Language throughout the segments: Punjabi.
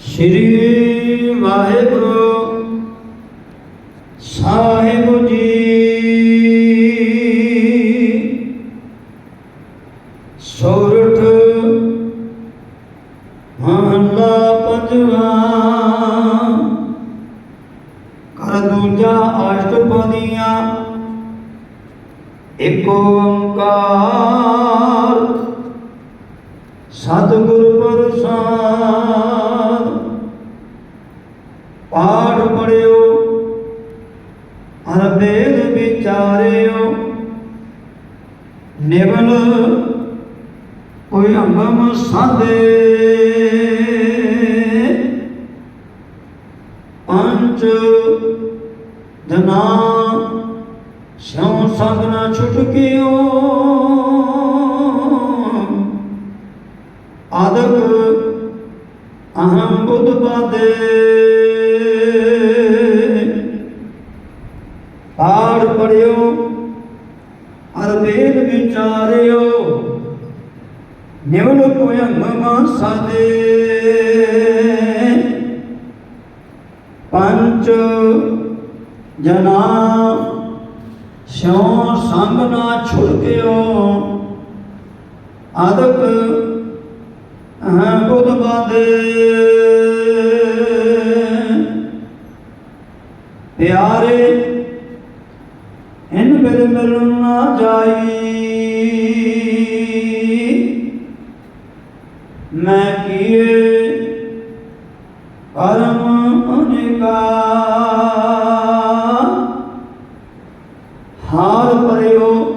ਸ੍ਰੀ ਵਾਹਿਗੁਰੂ ਸਾਹਿਬ ਜੀ। ਸੋਰਠ ਮਹਲਾ ਪੰਜਵਾ। ਕਰ ਦੂਜਾ ਅਸ਼ਟਪਦੀਆਂ। ਇੱਕ ਓੰਕਾਰ। ਸਤਿਗੁਰ ਪ੍ਰਸਾਦ। ਪਾਠ ਪੜਿਓ, ਹਰ ਵੇਦ ਵਿਚਾਰਿਓ। ਨਿਵਲ ਕੋਈ ਅੰਗਮ ਸਾਧੇ। ਪੰਚ ਜਨਾ ਸਿਉ ਸੰਗ ਨਾ ਛੁਟਕਿਓ। ਅਹੰ ਬੁੱਧ ਬਾਦੇ ਪਾੜ ਪੜਿਓ ਅਰ ਵੇਦ ਵਿਚਾਰਿਓ ਨਿਵਲ ਕੋਯੰਗਮ ਸਾਦੇ। ਪੰਚ ਜਨਾ ਸਿਉ ਸੰਗ ਨਾ ਛੁਟਕਿਓ ਆਦਕ ਅਹ ਬੁੱਧ ਬਾਦੇ। ਪਿਆਰੇ, ਇਨ ਬਿਰ ਮਿਲਣ ਨਾ ਜਾਈ। ਮੈਂ ਕੀਏ ਕਰਮ ਅਨੇਕਾ। ਹਾਰ ਪਰਿਓ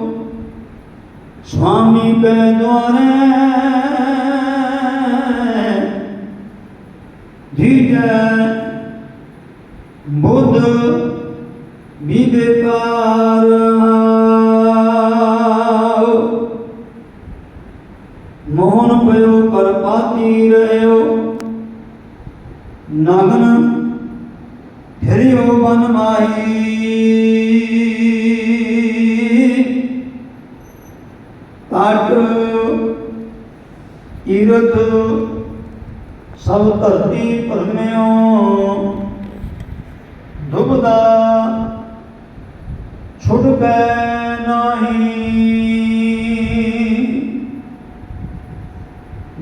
ਸੁਆਮੀ ਪੈ ਦੁਆਰੇ। ਬੁੱਧ ਵਿਵੇਕਾਰ ਮੋਹਨ ਪਇਓ ਕਰ ਪਾਤੀ ਰਹਿਓ। ਨਗਨ ਫਿਰਿਓ ਬਨ ਮਾਹੀ। ਕਾਟ ਈਰਤ ਸਭ ਧਰਤੀ ਭਰਮਿਓ ਦੁਬਦਾ ਛੁੱਟ ਗਏ ਨਾਹੀ।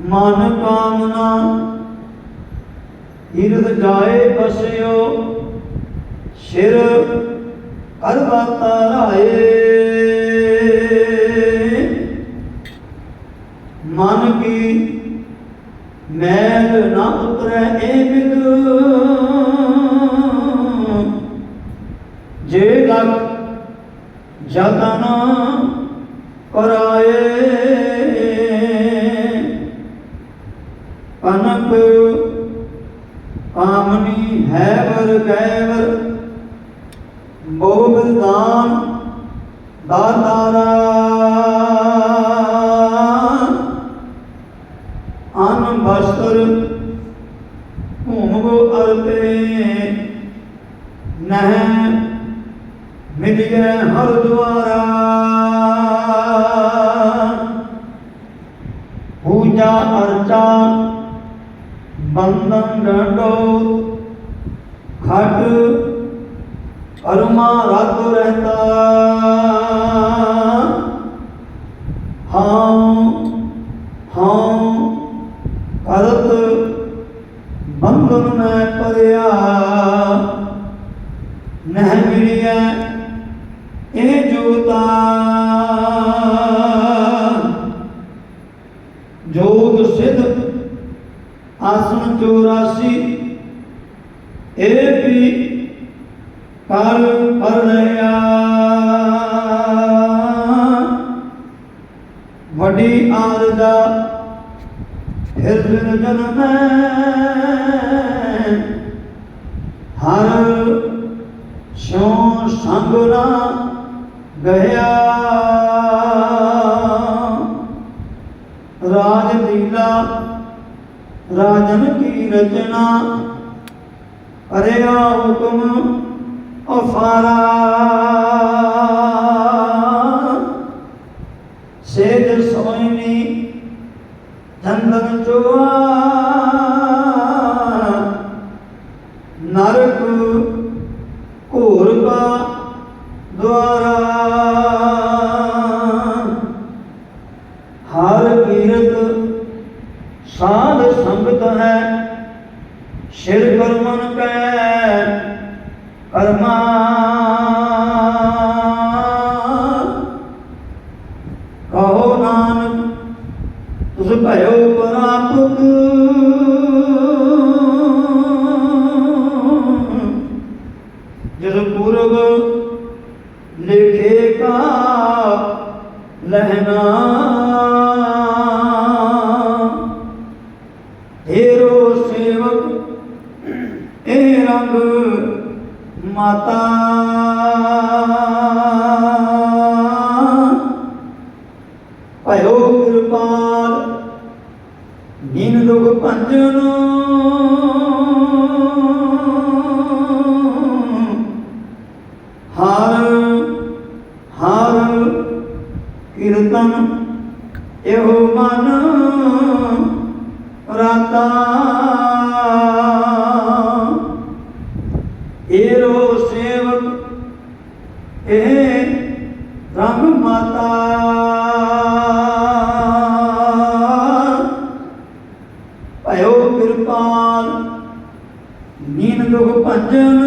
ਮਨ ਕਾਮਨਾ ਈਰਤ ਜਾਏ ਬਸਿਓ, ਸਿਰ ਕਰਵਾਤਾ ਰਾਏ ਮਨ ਕੀ ਮੈਲ ਨਾ ਉਤਰੈ ਬਿਦ। ਜੇ ਲਗ ਜਤਨ ਕਰਾਏ ਕਨਕ ਕਾਮਨੀ ਹੈ ਵਰ ਗੈਵਰ ਬਹੁ ਬਿਰਦਾਨ ਦਾਤਾਰਾ ਭੂਮਗੋ ਅਰਤੇ ਨਹਿ ਮਿਲਿਐ ਹਰ ਦੁਆਰਾ। ਪੂਜਾ ਅਰਚਾ ਬੰਦਨ ਡੰਡੋ ਖਟ ਅਰਮਾ ਰਤ ਰਹਤਾ। ਹਾਂ ਹਾਂ 584 ਇਹ ਵੀ ਪਰ ਪਰਨਿਆ ਵੱਡੀ ਆਰ ਦਾ ਫਿਰ ਫਿਰ ਜਨਮ ਹਰ ਸ਼ੋ ਸੰਗਰਾ ਗਿਆ ਰਾਜਨ ਕੀ ਰਚਨਾ? ਅਰਿਆ ਹੁਕਮ ਅਫਾਰਾ। ਸੇਜ ਸੋਇਨੀ ਚੰਦਨ ਚੁਆ। ਨਰਕ ਘੋਰ ਕਾ ਦੁਆਰਾ। ਸ਼ਿਰ ਕੈ ਕਰਮਾ। ਕਹੋ ਨਾਨਕ, ਤੁਸ ਭਇਓ ਪ੍ਰਾਪਤ। ਜਿਸ ਪੁਰਬ ਲਿਖੇ ਕਾ ਲਹਿਣਾ। ਢੇਰੋ ਸੇਵਕ ਮਾਤਾ। ਭਇਓ ਕਿਰਪਾਲ ਦੀਨ ਦੁਖ ਭੰਜਨ। ਹਰ ਹਰ ਕੀਰਤਨ ਇਹੋ ਮਨ ਰਾਤਾ ਏਰੋ ਸੇਵਕ ਇਹ ਰੰਗ ਮਾਤਾ ਭਇਓ ਕਿਰਪਾਲ ਨੀਨ ਦੁਖ ਭੰਜਨ।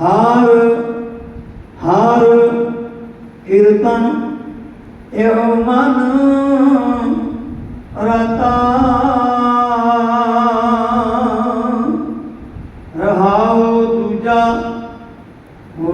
ਹਾਰ ਹਾਰ ਕੀਰਤਨ ਇਹੋ ਮਨ ਰਤਾ।